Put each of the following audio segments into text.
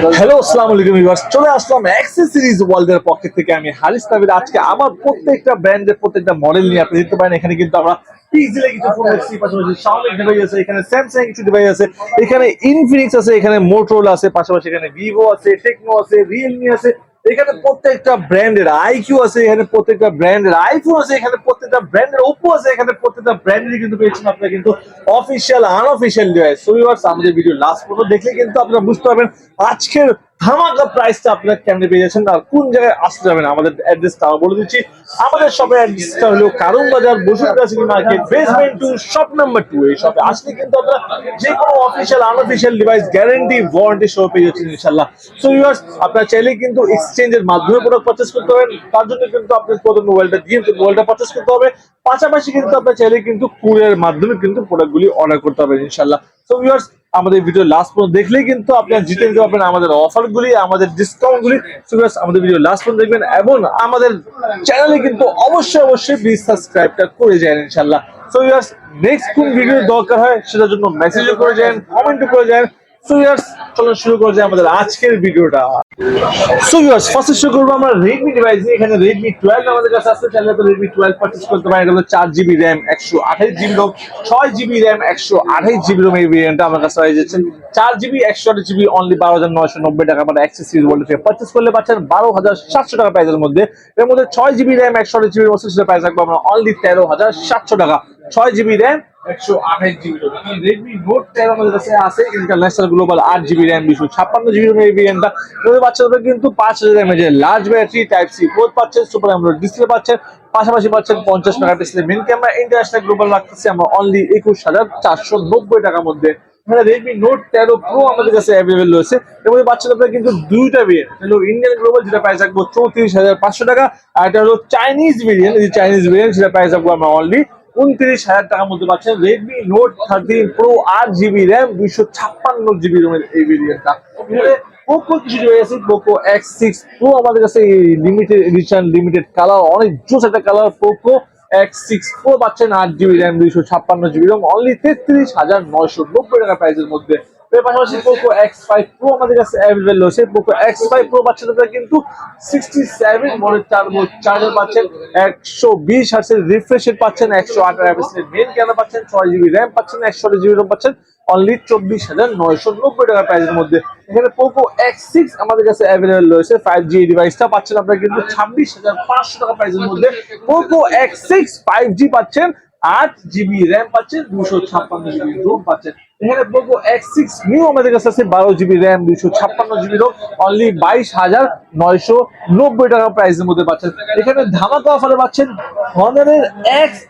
Hello আসসালামু আলাইকুম viewers চলে আসলাম অ্যাক্সেসরিজ ওয়ার্ল্ডের পক্ষ থেকে। আমি হারিস তাবির আজকে আমার প্রত্যেকটা ব্র্যান্ডের প্রত্যেকটা মডেল নিয়ে আপনি দেখতে পারেন। এখানে কিন্তু আমরা পিক্সেলে কিছু ফোন পাশাপাশি Xiaomi ডিভাইস এখানে স্যামসাং কিছু আছে, এখানে ইনফিনিক্স আছে, এখানে মোটরোলা আছে, পাশাপাশি এখানে ভিভো আছে টেকনো আছে রিয়েলমি আছে। এখানে প্রত্যেকটা ব্র্যান্ডের আইকিউ আছে, এখানে প্রত্যেকটা ব্র্যান্ডের আইফোন আছে, এখানে প্রত্যেকটা ব্র্যান্ডের ওপো আছে, এখানে প্রত্যেকটা ব্র্যান্ডের কিন্তু পেয়েছেন আপনারা কিন্তু অফিসিয়াল আনঅফিসিয়াল ডিভাইস সো আমাদের ভিডিও লাস্ট পর্যন্ত দেখলে কিন্তু আপনারা বুঝতে পারবেন আজকের ধামাকা প্রাইসটা আপনারা কেমনে পেয়ে যাচ্ছেন। আর কোন জায়গায় আসতে যাবেন আমাদের অ্যাড্রেসটা বলে দিচ্ছি। আমাদের শপের অ্যাড্রেসটা হলো Karwan Bazar Bashundhara city market basement two shop number two এই শপে আসলে কিন্তু আপনারা যে কোনো official unofficial device guarantee warranty সহ পেয়ে যাচ্ছেন ইনশাল্লাহ সো ভিউয়ার্স আপনারা চাইলে কিন্তু এক্সচেঞ্জের মাধ্যমে প্রোডাক্ট পারচেজ করতে পারেন। তার জন্য কিন্তু আপনি প্রথম মোবাইলটা দিয়ে মোবাইলটা পারচেজ করতে হবে। পাশাপাশি কিন্তু আপনার চাইলে কিন্তু কুরিয়ার মাধ্যমে কিন্তু প্রোডাক্টগুলি অর্ডার করতে হবে ইনশাল্লাহ সো ভিউয়ার্স আমাদের ভিডিও লাস্ট পর্যন্ত দেখলেই কিন্তু আপনারা জিতে নিতে পারবেন আমাদের অফারগুলি আমাদের ডিসকাউন্টগুলি সো ভিউয়ার্স আমাদের ভিডিও লাস্ট পর্যন্ত দেখবেন এবং আমাদের চ্যানেলে কিন্তু অবশ্যই অবশ্যই প্লিজ সাবস্ক্রাইবটা করে যান ইনশাল্লাহ সো নেক্সট কোন ভিডিও দরকার হয় সেটার জন্য মেসেজও করে যান কমেন্টও করে যান। সো চলো শুরু আমাদের আজকের ভিডিওটা। সো করব রেডমি এখানে রেডমি টুয়েলভ আমাদের কাছে আসতে চাইলে রেডমি টুয়েলভ করতে চার জিবি র্যাম একশো আঠাইশ রোম ছয় জিবি র্যাম একশো আঠাইশ জিবি রোম এই আমার কাছে যাচ্ছে। চার জিবি একশো আঠাশ জিবি অনলি বারো হাজার নব্বই টাকা মানে করলে বারো হাজার সাতশো টাকা মধ্যে। এর মধ্যে ছয় জিবি র্যাম একশো আঠাশ জিবি আমরা অনলি তেরো হাজার সাতশো টাকা। ছয় জিবি র্যাম একশো আঠাশ জিবি রেডমি নোট তেরো আমাদের কাছে আছে ইন্টারন্যাশনাল গ্লোবাল আট জিবি এই কিন্তু পাঁচ হাজার ব্যাটারি টাইপ সি পাচ্ছেন সুপার ডিসপ্লে পাচ্ছেন, পাশাপাশি পাচ্ছেন পঞ্চাশ মেগাপিক্সেলের মেন ক্যামেরা ইন্টারন্যাশনাল গ্লোবাল রাখতেছি আমরা অনলি একুশ হাজার চারশো নব্বই টাকার মধ্যে। রেডমি নোট তেরো প্রো আমাদের কাছে অ্যাভেলেবেল রয়েছে। এবং বাচ্চাদের কিন্তু দুইটা ভেরিয়েন্ট হলো ইন্ডিয়ান গ্লোবাল যেটা প্রাইস রাখব চৌত্রিশ হাজার পাঁচশো টাকা। আর এটা হলো চাইনিজ ভেরিয়েন্ট এই চাইনিজ ভেরিয়েন্ট সেটা প্রাইস রাখব আমরা অনলি উনত্রিশ হাজার টাকার মধ্যে পাচ্ছেন রেডমি নোট থার্টিন প্রো আট জিবি র্যাম দুইশো ছাপ্পান্ন জিবি রোমের এই ভেরিয়েন্টটা পোকো কিছু রয়েছে পোকো এক্স সিক্স প্রো আমাদের কাছে লিমিটেড এডিশন লিমিটেড কালার অনেক জোস একটা colour Poco X six pro পাচ্ছেন আট জিবি র্যাম দুইশো ছাপ্পান্ন জিবি রোম অনলি তেত্রিশ হাজার নয়শো নব্বই টাকা প্রাইসের মধ্যে। এর পাশাপাশি পোকো এক্স ফাইভ প্রো আমাদের কাছে অ্যাভেলেবল রয়েছে। পোকো এক্স ফাইভ প্রো আপনারা কিন্তু sixty seven model turbo charger পাচ্ছেন, একশো বিশ হার্সের রিফ্রেশ পাচ্ছেন, একশো আট মেগাপিক্সেলের মেন ক্যামেরা পাচ্ছেন, ছয় জিবি র্যাম পাচ্ছেন, একশো জিবি রোম পাচ্ছেন অনলি চব্বিশ হাজার নয়শো নব্বই টাকা প্রাইসের মধ্যে। এখানে পোকো এক্স সিক্স আমাদের কাছে অ্যাভেলেবল রয়েছে ফাইভ জি ডিভাইসটা পাচ্ছেন আপনারা কিন্তু ছাব্বিশ হাজার পাঁচশো টাকা প্রাইসের মধ্যে। Poco X six five G পাচ্ছেন আট জিবি র্যাম পাচ্ছেন, দুশো ছাপ্পান্ন জিবি রোম পাচ্ছেন। এখানে পোকো এক্স সিক্স নিউ আমাদের কাছে আছে, বারো জিবি র্যাম, দুশো ছাপ্পান্ন জিবি রোম অনলি বাইশ হাজার নয়শো নব্বই টাকা প্রাইসের মধ্যে পাচ্ছেন। এখানে ধামাকা অফারে পাচ্ছেন হনারের X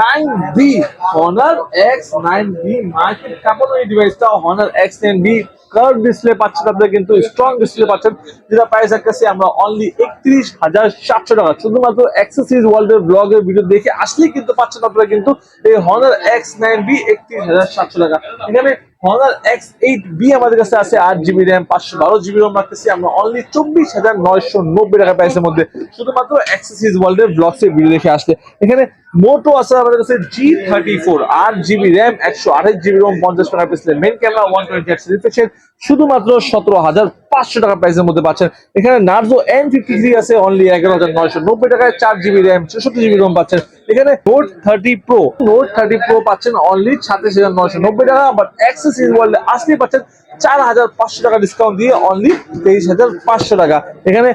nine B Honor X nine B market কাপানো এই ডিভাইসটা Honor X nine B curve display পাচ্ছেন আপনারা কিন্তু স্ট্রং ডিসপ্লে পাচ্ছেন, যেটা প্রাইস রাখতেছি আমরা অনলি একত্রিশ হাজার সাতশো টাকা। শুধুমাত্র অ্যাক্সেসরিজ ওয়ার্ল্ডের ব্লগের ভিডিও দেখে আসলেই কিন্তু পাচ্ছেন আপনারা কিন্তু এই হনার এক্স নাইন বি একত্রিশ হাজার সাতশো টাকা। এখানে হনার এক্স এইট বি আমাদের কাছে আছে, আট জিবি র্যাম পাঁচশো বারো জিবি রোম রাখতেছি, আমরা অনলি চব্বিশ হাজার নয়শো নব্বই টাকা প্রাইসের মধ্যে শুধুমাত্র অ্যাক্সেসরিজ ওয়ার্ল্ডের ব্লগসের ভিডিও দেখে আসলে। এখানে মোটো আছে আমাদের কাছে জি থার্টি ফোর আট জিবি র্যাম একশো আঠাশ জিবি রোম পঞ্চাশ টাকা পিসের main camera one twenty X রিফ্রেশের শুধুমাত্র সতেরো হাজার পাঁচশো টাকা প্রাইসের মধ্যে পাচ্ছেন। এখানে নার্জো এন ফিফটি থ্রি আছে অনলি এগারো হাজার নয়শো নব্বই টাকায় চার জিবি র্যাম চৌষট্টি জিবি রোম পাচ্ছেন। এখানে note thirty pro note thirty pro পাচ্ছেন অনলি ছাত্রিশ হাজার নয়শো নব্বই টাকা বাট অ্যাক্সেস ইজ ওয়ার্ল্ডে আসলেই পাচ্ছেন চার হাজার পাঁচশো টাকা ডিসকাউন্ট দিয়ে অনলি তেইশ হাজার পাঁচশো টাকা। এখানে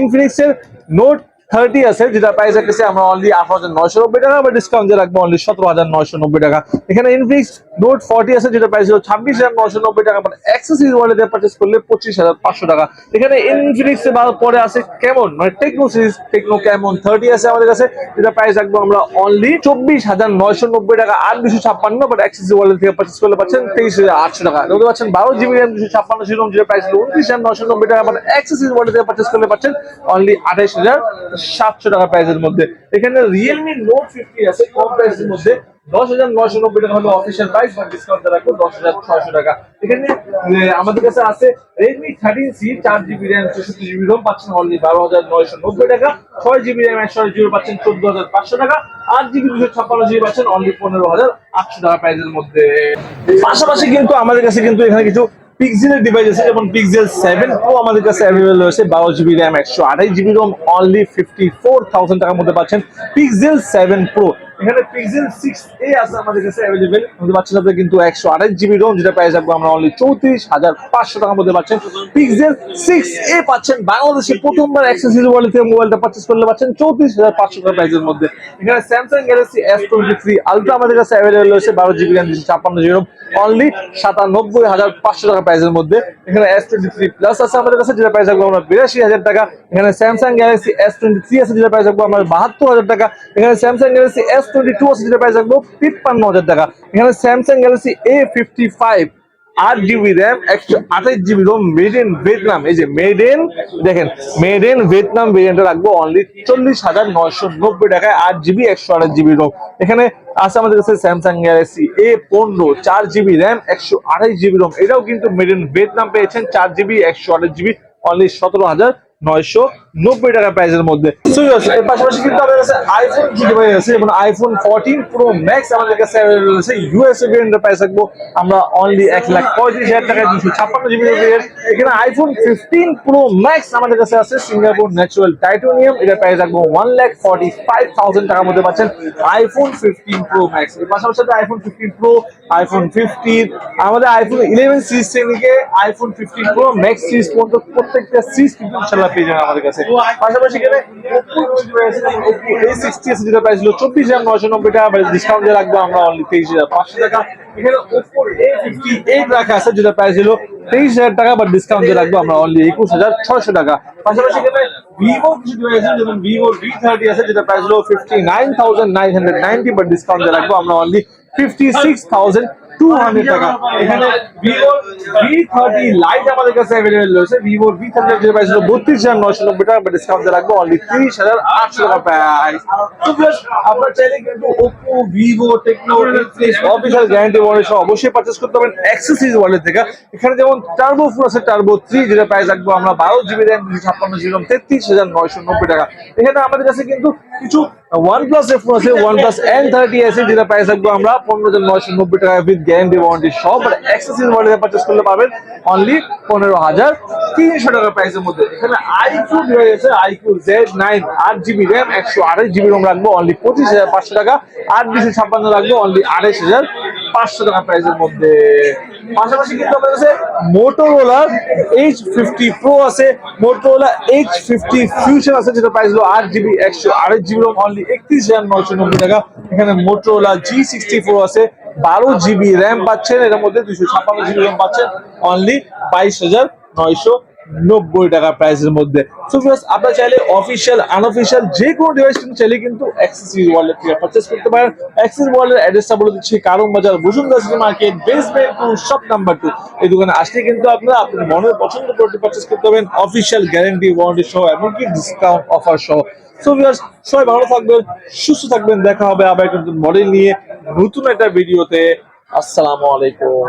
ইনফিনিক্সের নোট থার্টি আছে, যেটা প্রাইস রাখতেছি আমরা অনলি আঠারো হাজার নয়শো নব্বই টাকা বা ডিসকাউন্ট দিয়ে রাখব অনলি সতেরো হাজার নয়শো নব্বই টাকা। এখানে ইনফিনিক্স নোট ফর্টি আছে, যেটা প্রাইস ছাব্বিশ হাজার নয়শো নব্বই টাকা মানে অ্যাক্সেসরিজ ওয়ার্ল্ডে পারচেস করলে পঁচিশ হাজার পাঁচশো টাকা। এখানে ইনফিনিক্স পরে আছে কেমন? মানে Tecno series Tecno Camon thirty আছে আমাদের কাছে, যেটা প্রাইস রাখব আমরা অনলি চব্বিশ হাজার নয়শো নব্বই টাকা, আর দুশো ছাপ্পান্ন বাট অ্যাক্সেসরিজ ওয়ার্ল্ড থেকে পারচেস করলে পাচ্ছেন তেইশ হাজার আটশো টাকা। দেখতে পাচ্ছেন বারো জিবি র্যাম দুশো ছাপ্পান্ন জিরো যেটা প্রাইস হলো উনত্রিশ হাজার নয়শো নব্বই টাকা মানে অ্যাক্সেসরিজ ওয়ার্ল্ড থেকে পারচেস করলে পাচ্ছেন অনলি আঠাইশ হাজার সাতশো টাকা প্রাইসের মধ্যে। এখানে রিয়েলমি নোট ফিফটি আছে, কম প্রাইসের মধ্যে। দশ হাজার নয়শো নব্বই টাকা হলো অফিসিয়াল প্রাইস বা ডিসকাউন্ট রাখব দশ হাজার ছয়শো টাকা। এখানে আমাদের কাছে আছে রেডমি থার্টিন সি চার জিবি র্যাম চৌষট্টি জিবি রোম পাচ্ছেন অনলি বারো হাজার নয়শো নব্বই টাকা। ছয় জিবি র্যাম একশো জিবি পাচ্ছেন চোদ্দ হাজার পাঁচশো টাকা। আট জিবি দুশো ছাপ্পান্ন জিবি পাচ্ছেন অনলি পনেরো হাজার আটশো টাকা প্রাইসের মধ্যে। পাশাপাশি কিন্তু আমাদের কাছে কিন্তু এখানে কিছু পিক্সেলের ডিভাইস আছে, যেমন পিক্সেল সেভেন প্রো আমাদের কাছে অ্যাভেলেবল রয়েছে, বারো জিবি র্যাম একশো আঠাশ GB ROM only fifty four thousand টাকার মধ্যে পাচ্ছেন পিক্সেল সেভেন প্রো এখানে পিক্সেল সিক্স এ আছে আমাদের কাছে অ্যাভেলেবেল আমাদের পাচ্ছেন আপনি কিন্তু একশো আঠাশ জিবি রোম যেটা প্রাইস আমরা অনলি চৌত্রিশ হাজার পাঁচশো টাকার মধ্যে পাচ্ছেন। পিক্সেল সিক্স এ পাচ্ছেন বাংলাদেশে প্রথমবার ওয়ালেট থেকে মোবাইলটা পারচেস করলে পাচ্ছেন চৌত্রিশ হাজার পাঁচশো টাকা প্রাইসের মধ্যে। এখানে Samsung Galaxy S twenty three ultra আমাদের কাছে অ্যাভেলেবল রয়েছে, বারো জিবি র্যাম ছাপ্পান্ন জিবি রোম অনলি সাতানব্বই হাজার পাঁচশো টাকা প্রাইসের মধ্যে। এখানে এস টোয়েন্টি থ্রি প্লাস আছে আমাদের কাছে, যেটা প্রাইস রাখব আমরা বিরাশি হাজার টাকা। এখানে Samsung Galaxy S twenty three আছে, যেটা প্রাইস রাখব আমরা বাহাত্তর হাজার টাকা। এখানে Samsung Galaxy S twenty two আছে যেটা প্রাইস রাখব তিপ্পান্ন হাজার টাকা। এখানে Samsung Galaxy A fifty five আট জিবি র্যাম একশো আঠাশ GB ROM made in Vietnam এই যে মেড ইন দেখেন মেড ইন ভিয়েতনাম ভেরিয়েন্টটা রাখব অনলি চল্লিশ হাজার নয়শো নব্বই টাকায় আট জিবি একশো আঠাশ জিবি রোম এখানে আছে আমাদের কাছে স্যামসাং গ্যালাক্সি এ পনেরো চার জিবি র্যাম একশো আঠাশ জিবি রোম এটাও কিন্তু মেড ইন ভিয়েতনাম পেয়েছেন, চার জিবি একশো আঠাশ জিবি অনলি সতেরো হাজার নয়শো নব্বই টাকা প্রাইসের মধ্যে। এর পাশাপাশি কিন্তু আমাদের কাছে আইফোন কি আছে? আইফোন ফোরটিন প্রো ম্যাক্স আমাদের কাছে আছে ভেরিয়েন্টের প্রাইস রাখব আমরা অনলি এক লাখ পঁয়ত্রিশ হাজার টাকায় দুশো ছাপ্পান্ন জিবি এখানে আইফোন ফিফটিন প্রো ম্যাক্স আমাদের কাছে আছে সিঙ্গাপুর ন্যাচুরাল টাইটোনিয়াম এটার প্রাইস রাখব one lakh forty five thousand টাকার মধ্যে পাচ্ছেন আইফোন ফিফটিন প্রো ম্যাক্স এর পাশাপাশি iPhone fifteen pro iPhone fifteen আমাদের আইফোন ইলেভেন সিরিজ থেকে iPhone fifteen pro max series পর্যন্ত প্রত্যেকটা সিরিজ কিন্তু ইনশাল্লাহ পেয়ে যাবেন আমাদের কাছে। পাশাপাশি এখানে Oppo A60 আছে যেটা প্রাইস ছিল চব্বিশ হাজার নয়শো নব্বই টাকা ডিসকাউন্ট দিয়ে রাখব আমরা অনলি তেইশ হাজার পাঁচশো টাকা। এখানে Oppo A58 রাখা আছে, যেটা প্রাইস ছিল তেইশ হাজার টাকা বা ডিসকাউন্ট দিয়ে রাখব আমরা অনলি একুশ হাজার ছয়শো টাকা। পাশাপাশি এখানে ভিভো কিছু ডিভাইস আছে, যেমন ভিভো ভি থার্টি আছে, যেটা প্রাইস হলো fifty nine thousand nine hundred ninety বা ডিসকাউন্ট দিয়ে রাখব আমরা অনলি ফিফটি সিক্স থাউজেন্ড এখানে ওপো ভিভো গ্যারান্টি অবশ্যই পারচেস করতে পারেন ওয়ালেট থেকে। এখানে যেমন টার্বো ফোর আছে টার্বো থ্রি যেটা প্রাইস রাখব আমরা বারো জিবি র্যাম ছাপ্পান্ন জিবি র্যাম তেত্রিশ হাজার নয়শো নব্বই টাকা। এখানে আমাদের কাছে কিন্তু কিছু ওয়ান প্লাস এর ফোন আছে এন থার্টি আছে, যেটা প্রাইস রাখব আমরা পনেরো হাজার নয়শো নব্বই টাকা উইথ গ্যারান্টি ওয়ারেন্টি সব আর অ্যাক্সেসরিজ মডেলে পারচেস করলে পাবেন অনলি পনেরো হাজার তিনশো টাকা প্রাইসের মধ্যে। এখানে আইকিউ ডিভাইস আছে আইকিউ জেড নাইন আট জিবি র্যাম একশো আঠাশ জিবি রোম রাখব অনলি পঁচিশ হাজার পাঁচশো টাকা, আট বিশে ছাপ্পান্ন রাখব অনলি আড়াইশ হাজার পাঁচশো টাকা প্রাইসের মধ্যে। পাশাপাশি কিন্তু আমাদের কাছে মোটোরোলা এইচ ফিফটি প্রো আছে। মোটোরোলা এইচ ফিফটি ফিউশন আছে, যেটা প্রাইস হলো আট জিবি একশো আড়াই জিবি রোম অনলি একত্রিশ হাজার নয়শো নব্বই টাকা। এখানে মোটোরোলা জি সিক্সটি ফোর আছে, বারো জিবি র্যাম পাচ্ছেন এর মধ্যে দুশো ছাপ্পান্ন জিবি র্যাম পাচ্ছেন অনলি বাইশ হাজার নয়শো নব্বই টাকা প্রাইসের মধ্যে। সো ভিউয়ার্স আপনারা চাইলে অফিসিয়াল আনঅফিসিয়াল যে কোনো ডিভাইস কিন্তু চাইলে কিন্তু অ্যাক্সেসরিজ ওয়ালেট থেকে পারচেস করতে পারেন। অ্যাক্সেস ওয়ালেট অ্যাড্রেসটা বলে দিচ্ছি কারণ বাজার Bashundhara city market basement two shop number two এই দোকানে আসলে কিন্তু আপনারা আপনার মনের পছন্দ প্রোডাক্ট পারচেস করতে পারবেন অফিসিয়াল গ্যারান্টি ওয়ারেন্টি সহ, এমনকি ডিসকাউন্ট অফার সহ। সো ভিউয়ার্স সবাই ভালো থাকবেন, সুস্থ থাকবেন, দেখা হবে আবার একটা মডেল নিয়ে, নতুন একটা ভিডিওতে আসসালামু আলাইকুম।